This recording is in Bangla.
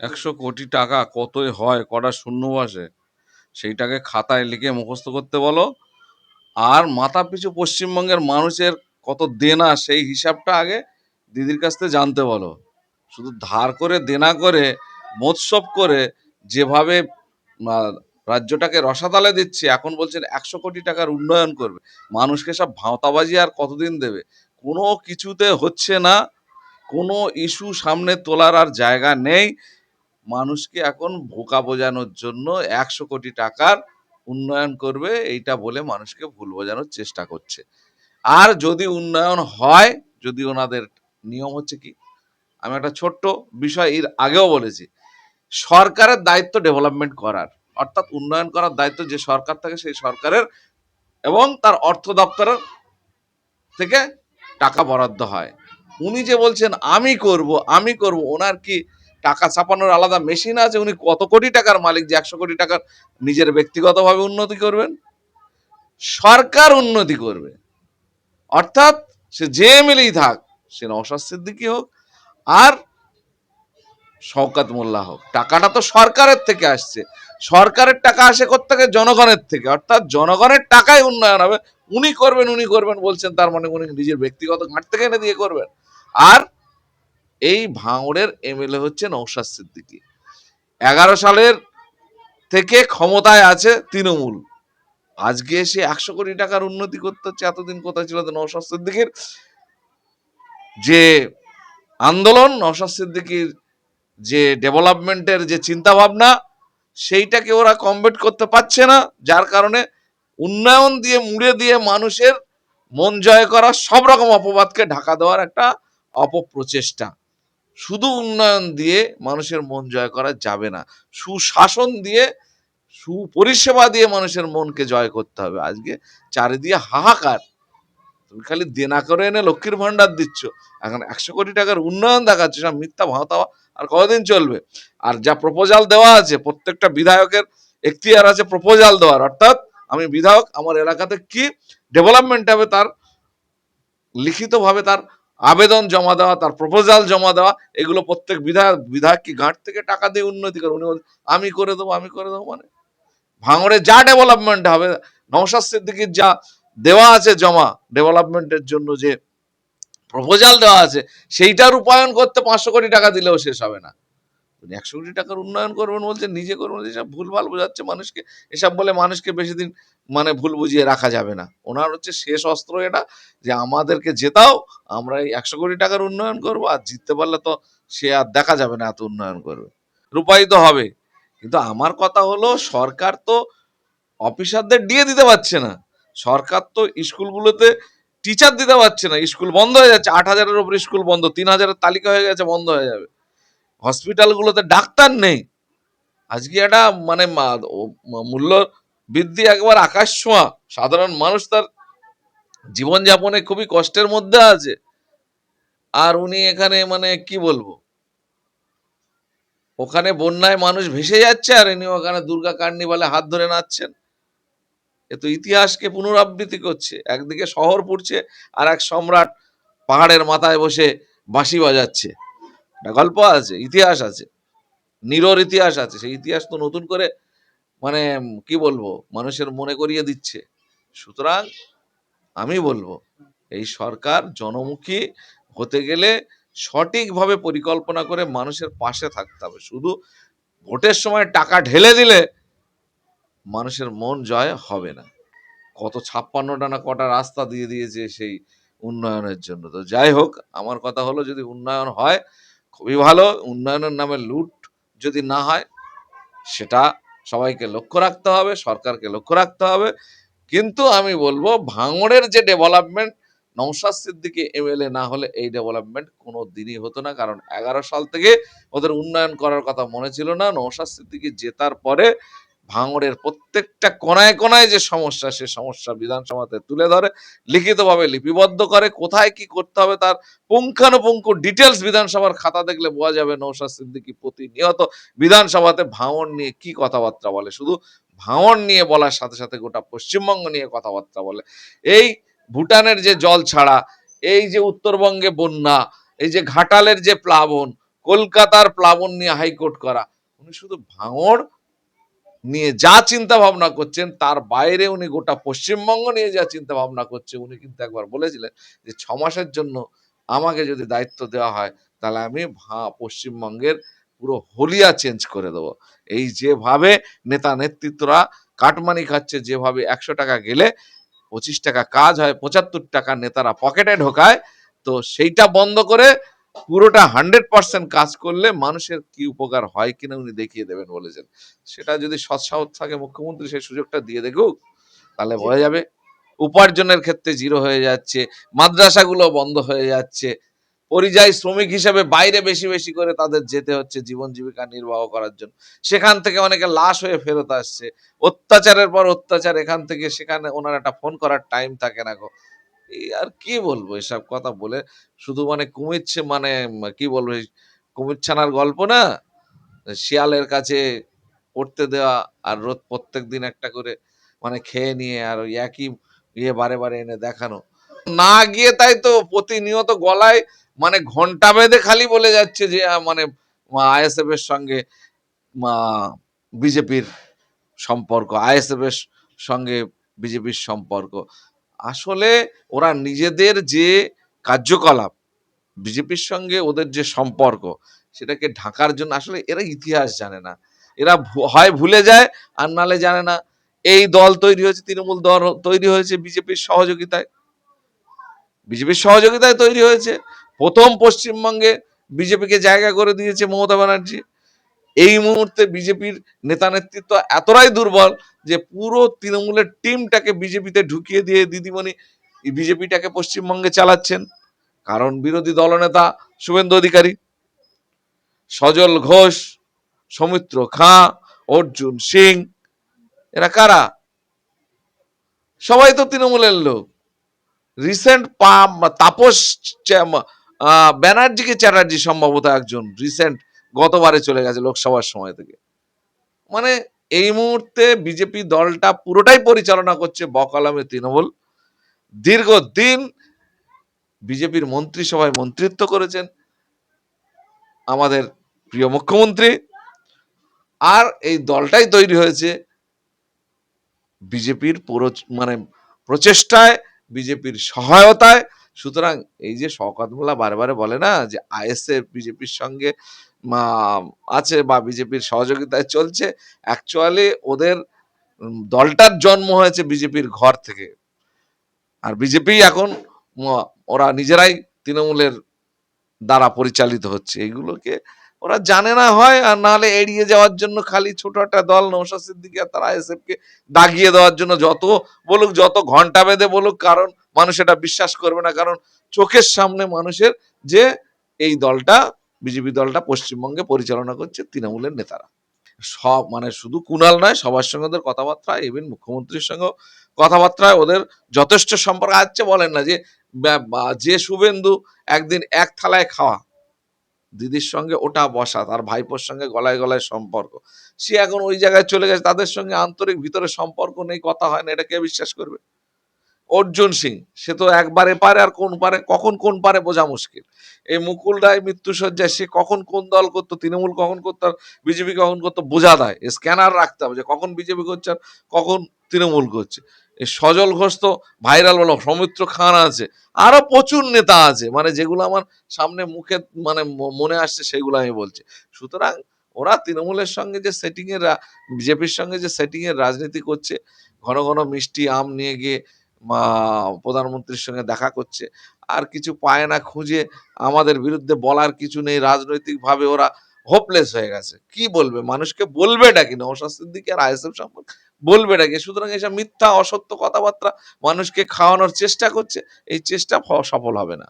একশো কোটি টাকা কতই হয়, কটা শূন্য বসে, সেইটাকে খাতায় লিখে মুখস্থ করতে বলো। আর মাথা পিছু পশ্চিমবঙ্গের মানুষের কত দেনা, সেই হিসাবটা আগে দিদির কাছ থেকে জানতে বলো। শুধু ধার করে, দেনা করে, মোৎসব করে যেভাবে রাজ্যটাকে রসাতালে দিচ্ছে, এখন বলছেন একশো কোটি টাকার উন্নয়ন করবে। মানুষকে সব ভাঁওতাবাজি আর কতদিন দেবে? কোনো কিছুতে হচ্ছে না, কোনো ইস্যু সামনে তোলার আর জায়গা নেই। মানুষকে এখন ভোকা বোঝানোর জন্য একশো কোটি টাকার উন্নয়ন করবে, এইটা বলে মানুষকে ভুল বোঝানোর চেষ্টা করছে। আর যদি উন্নয়ন হয়, যদি ওনাদের নিয়ম হচ্ছে কি, আমি একটা ছোট্ট বিষয় এর আগেও বলেছি, সরকারের দায়িত্ব ডেভেলপমেন্ট করার। অর্থাৎ উন্নয়ন করার দায়িত্ব যে সরকার থাকে, সেই সরকারের এবং তার অর্থ দপ্তরের থেকে টাকা বরাদ্দ হয়। উনি যে বলছেন, আমি করব আমি করব। ওনার কি টাকা ছাপানোর আলাদা মেশিন আছে, উনি কত কোটি টাকার মালিক যে একশো কোটি টাকার নিজের ব্যক্তিগতভাবে উন্নতি করবেন? সরকার উন্নতি করবে। অর্থাৎ সে যে এমএলএই থাক, সে নওশাদ সিদ্দিকী হোক আর শওকাত মোল্লা হোক। টাকাটা তো সরকারের থেকে আসছে। সরকারের টাকা আসে থেকে জনগণের থেকে। অর্থাৎ জনগণের টাকায় উন্নয়ন হবে। উনি করবেন উনি করবেন বলছেন, তার মানে উনি নিজের ব্যক্তিগত ঘাট থেকে এনে দিয়ে করবেন। আর এই ভাঙড়ের এমএলএ হচ্ছে নৌশাদ সিদ্দিকী। এগারো সালের থেকে ক্ষমতায় আছে তৃণমূল। আজকে এসে একশো কোটি টাকার উন্নতি করতে হচ্ছে এতদিন কোথায় ছিল নৌশাদ সিদ্দিকীর? যে আন্দোলন নৌশাদ সিদ্দিকীর যে ডেভেলপমেন্টের যে চিন্তা ভাবনা সেইটাকে ওরা কমপ্লিট করতে পারছে না, যার কারণে উন্নয়ন দিয়ে, মুড়ে দিয়ে মানুষের মন জয় করা সব রকম অপবাদকে ঢাকা দেওয়ার একটা অপপ্রচেষ্টা। শুধু উন্নয়ন দিয়ে মানুষের মন জয় করা যাবে না। সুশাসন দিয়ে, সুপরিষেবা দিয়ে মানুষের মনকে জয় করতে হবে। আজকে চারিদিকে হাহাকার। তুমি খালি দেনা করে এনে লক্ষ্মীর ভান্ডার দিচ্ছ। এখন একশো কোটি টাকার উন্নয়ন দেখাচ্ছে, সব মিথ্যা ভাওতাওয়া আর কতদিন চলবে? আর যা প্রপোজাল দেওয়া আছে, প্রত্যেকটা বিধায়কের এখতিয়ার আছে প্রপোজাল দেওয়ার। অর্থাৎ আমি বিধায়ক, আমার এলাকাতে কি ডেভেলপমেন্ট হবে তার, লিখিতভাবে তার আবেদন জমা দেওয়া, তার প্রপোজাল জমা দেওয়া, এগুলো প্রত্যেক বিধায়ক বিধায়ক ঘাট থেকে টাকা দিয়ে উন্নতি করে। উনি আমি করে দেবো, আমি করে দেবো মানে? ভাঙড়ে যা ডেভেলপমেন্ট হবে নৌশাদ সিদ্দিকির যা দেওয়া আছে জমা ডেভেলপমেন্টের জন্য যে প্রপোজাল দেওয়া আছে সেইটা রূপায়ণ করতে পাঁচশো কোটি টাকা দিলেও শেষ হবে না। উনি একশো কোটি টাকার উন্নয়ন করবেন বলছেন নিজে করবেন এসব ভুলভাল বোঝাচ্ছে মানুষকে। এসব বলে মানুষকে বেশি দিন মানে ভুল বুঝিয়ে রাখা যাবে না। ওনার হচ্ছে শেষ অস্ত্র এটা যে আমাদেরকে জেতাও, আমরা এই একশো কোটি টাকার উন্নয়ন করব আর জিততে পারলে তো সে আর দেখা যাবে না এত উন্নয়ন করবে। রূপায়িত হবে। কিন্তু আমার কথা হলো সরকার তো অফিসারদের দিয়ে দিতে পারছে না। সরকার তো স্কুলগুলোতে টিচার দিতে পারছে না। স্কুল বন্ধ হয়ে যাচ্ছে। আট হাজারের উপর স্কুল বন্ধ, তিন হাজারের তালিকা হয়ে গেছে, বন্ধ হয়ে যাবে। হসপিটালগুলোতে ডাক্তার নেই। আজকে একটা মানে মূল্য বৃদ্ধি একবার আকাশ ছোঁয়া। সাধারণ মানুষ তার জীবনযাপনে খুবই কষ্টের মধ্যে আছে। আর উনি এখানে মানে কি বলব? ওখানে বন্যায় মানুষ ভেসে যাচ্ছে আর ইনি ওখানে দুর্গা কার্নিভালে হাত ধরে নাচছেন। এ তো ইতিহাসকে পুনরাবৃত্তি করছে। একদিকে শহর পুড়ছে আর এক সম্রাট পাহাড়ের মাথায় বসে বাঁশি বাজাচ্ছে। একটা গল্প আছে, ইতিহাস আছে, নিরর ইতিহাস আছে, সেই ইতিহাস তো নতুন করে মানে কি বলব, মানুষের মনে করিয়ে দিচ্ছে। সুতরাং আমি বলব, এই সরকার জনমুখী হতে গেলে সঠিকভাবে পরিকল্পনা করে মানুষের পাশে থাকতে হবে। শুধু ভোটের সময় টাকা ঢেলে দিলে মানুষের মন জয় হবে না। কত ছাপ্পান্নটা না কটা রাস্তা দিয়ে দিয়েছে সেই উন্নয়নের জন্য। তো যাই হোক, আমার কথা হলো যদি উন্নয়ন হয় খুবই ভালো। উন্নয়নের নামে লুট যদি না হয়, সেটা সবাইকে লক্ষ্য রাখতে হবে, সরকারকে লক্ষ্য রাখতে হবে। কিন্তু আমি বলব, ভাঙড়ের যে ডেভেলপমেন্ট নৌসাদ সিদ্দিকি এমএলএ না হলে এই ডেভেলপমেন্ট কোনো দিনই হতো না। কারণ এগারো সাল থেকে ওদের উন্নয়ন করার কথা মনে ছিল না। নৌসাদ সিদ্দিকি জেতার পরে ভাঙড়ের প্রত্যেকটা কোনায় কোনায় যে সমস্যা, সে সমস্যা বিধানসভাতে তুলে ধরে, লিখিতভাবে লিপিবদ্ধ করে, কোথায় কি করতে হবে তার পুঙ্খানুপুঙ্খ ডিটেলস বিধানসভার খাতা দেখলে বোঝা যাবে নৌশাদ সিদ্দিকি প্রতিনিয়ত বিধানসভাতে ভাঙড় নিয়ে কি কথাবার্তা বলে। শুধু ভাঙড় নিয়ে বলার সাথে সাথে গোটা পশ্চিমবঙ্গ নিয়ে কথাবার্তা বলে। এই ভুটানের যে জল ছাড়া, এই যে উত্তরবঙ্গে বন্যা, এই যে ঘাটালের যে প্লাবন, কলকাতার প্লাবন নিয়ে হাইকোর্ট করা, উনি শুধু ভাঙড় নিয়ে যা চিন্তা ভাবনা করছেন, তার বাইরে উনি গোটা পশ্চিমবঙ্গ নিয়ে যা চিন্তা ভাবনা করছে, উনি কিন্তু একবার বলেছিলেন যে ছ মাসের জন্য আমাকে যদি দায়িত্ব দেওয়া হয়, তাহলে আমি পশ্চিমবঙ্গের পুরো হলিয়া চেঞ্জ করে দেবো। এই যেভাবে নেতা নেতৃত্বরা কাটমানি খাচ্ছে, যেভাবে একশো টাকা গেলে পঁচিশ টাকা কাজ হয়, পঁচাত্তর টাকা নেতারা পকেটে ঢোকায়, তো সেইটা বন্ধ করে পুরোটা হান্ড্রেড পার্সেন্ট কাজ করলে মানুষের কি উপকার হয় কিনা উনি দেখিয়ে দেবেন বলেছেন। সেটা যদি সৎসাহস থাকে মুখ্যমন্ত্রী সেই সুযোগটা দিয়ে দেখুক তাহলে বোঝা যাবে উপার্জনের ক্ষেত্রে জিরো হয়ে যাচ্ছে মাদ্রাসাগুলো বন্ধ হয়ে যাচ্ছে পরিযায়ী শ্রমিক হিসেবে বাইরে বেশি বেশি করে তাদের যেতে হচ্ছে জীবন জীবিকা নির্বাহ করার জন্য। সেখান থেকে অনেকে লাশ হয়ে ফেরত আসছে অত্যাচারের পর অত্যাচার এখান থেকে সেখানে ওনার একটা ফোন করার টাইম থাকে না গো। আর কি বলব এসব কথা বলে শুধু মানে কুমিরছে মানে কি বলব এই কুমির ছানার গল্প না? শিয়ালের কাছে পড়তে দেওয়া আর রোজ প্রত্যেক দিন একটা করে মানে খেয়ে নিয়ে আর ওই একই ইয়ে বারে বারে এনে দেখানো। না গিয়ে তাই তো প্রতিনিয়ত গলায় মানে ঘণ্টা বেঁধে খালি বলে যাচ্ছে যে মানে আইএসএফ এর সঙ্গে বিজেপির সম্পর্ক আইএসএফ এর সঙ্গে বিজেপির সম্পর্ক। আসলে ওরা নিজেদের যে কার্যকলাপ, বিজেপির সঙ্গে ওদের যে সম্পর্ক, সেটাকে ঢাকার জন্য, আসলে এরা ইতিহাস জানে না। এরা হয় ভুলে যায়, আর নালে জানে না। এই দল তৈরি হয়েছে, তৃণমূল দল তৈরি হয়েছে বিজেপির সহযোগিতায়। বিজেপির সহযোগিতায় তৈরি হয়েছে। প্রথম পশ্চিমবঙ্গে বিজেপিকে জায়গা করে দিয়েছে মমতা ব্যানার্জি। এই মুহূর্তে বিজেপির নেতা নেতৃত্ব এতটাই দুর্বল যে পুরো তৃণমূলের টিমটাকে বিজেপিতে ঢুকিয়ে দিয়ে দিদিমণি বিজেপিটাকে পশ্চিমবঙ্গে চালাচ্ছেন। কারণ বিরোধী দলনেতা শুভেন্দু অধিকারী, সজল ঘোষ, সৌমিত্র খাঁ, অর্জুন সিং, এরা কারা? সবাই তো তৃণমূলের লোক। রিসেন্ট তাপস ব্যানার্জিকে চ্যাটার্জি সম্ভবত একজন রিসেন্ট গতবারে চলে গেছে লোকসভার সময় থেকে। মানে এই মুহূর্তে বিজেপি দলটা পুরোটাই পরিচালনা করছে বকলমে তৃণমূল। দীর্ঘদিন বিজেপির মন্ত্রিসভায় মন্ত্রিত্ব করেছেন আমাদের প্রিয় মুখ্যমন্ত্রী। আর এই দলটাই তৈরি হয়েছে বিজেপির পুরো মানে প্রচেষ্টায়, বিজেপির সহায়তায়। সুতরাং এই যে শওকত মোল্লা বারবার বলে না যে আইএসএফ, বিজেপির সঙ্গে আছে বা বিজেপির সহযোগিতায় চলছে। অ্যাকচুয়ালি ওদের দলটার জন্ম হয়েছে বিজেপির ঘর থেকে। আর বিজেপি এখন ওরা নিজেরাই তৃণমূলের দ্বারা পরিচালিত হচ্ছে। এইগুলোকে ওরা জানে না হয়, আর নাহলে এড়িয়ে যাওয়ার জন্য খালি ছোট একটা দল নৌশাদ সিদ্দিকী আর তারা আইএসএফ কে দাগিয়ে দেওয়ার জন্য যত বলুক, যত ঘণ্টা বেঁধে বলুক, কারণ মানুষ এটা বিশ্বাস করবে না। কারণ চোখের সামনে মানুষের যে এই দলটা বিজেপি দলটা পশ্চিমবঙ্গে পরিচালনা করছে তৃণমূলের নেতারা। সব মানে শুধু কুণাল নয়, সবার সঙ্গে ওদের কথাবার্তা ইভেন মুখ্যমন্ত্রীর সঙ্গেও কথাবার্তায় ওদের যথেষ্ট সম্পর্ক। আছে বলেন না যে যে শুভেন্দু একদিন এক থালায় খাওয়া, দিদির সঙ্গে ওটা বসা, তার ভাইপোর সঙ্গে গলায় গলায় সম্পর্ক, সে এখন ওই জায়গায় চলে গেছে, তাদের সঙ্গে আন্তরিক ভিতরে সম্পর্ক নেই, কথা হয় না, এটা কে বিশ্বাস করবে? অর্জুন সিং, সে তো একবারে পারে আর কোন পারে, কখন কোন পারে বোঝা মুশকিল। এই মুকুল রায় মৃত্যুসজ্জায় সে কখন কোন দল করতো, তৃণমূল কখন করতো আর বিজেপি কখন করতো বোঝা দেয় স্ক্যানার রাখতে হবে যে কখন বিজেপি করছে আর কখন তৃণমূল করছে। এই সজল ঘোষ তো ভাইরাল বলো, সৌমিত্র খান আছে, আরও প্রচুর নেতা আছে মানে যেগুলো আমার সামনে মুখে মানে মনে আসছে সেগুলো আমি বলছি। সুতরাং ওরা তৃণমূলের সঙ্গে যে সেটিং এর বিজেপির সঙ্গে যে সেটিং এর রাজনীতি করছে, ঘন ঘন মিষ্টি আম নিয়ে গিয়ে প্রধানমন্ত্রীর সঙ্গে দেখা করছে। আর কিছু পায় না খুঁজে, আমাদের বিরুদ্ধে বলার কিছু নেই, রাজনৈতিকভাবে ওরা হোপলেস হয়ে গেছে। কি বলবে? মানুষকে বলবে ডাকি অস্বাস্থ্যের দিকে আর আইএসএফ সম্পর্কে বলবে কি সুতরাং এসব মিথ্যা, অসত্য কথাবার্তা মানুষকে খাওয়ানোর চেষ্টা করছে। এই চেষ্টা সফল হবে না।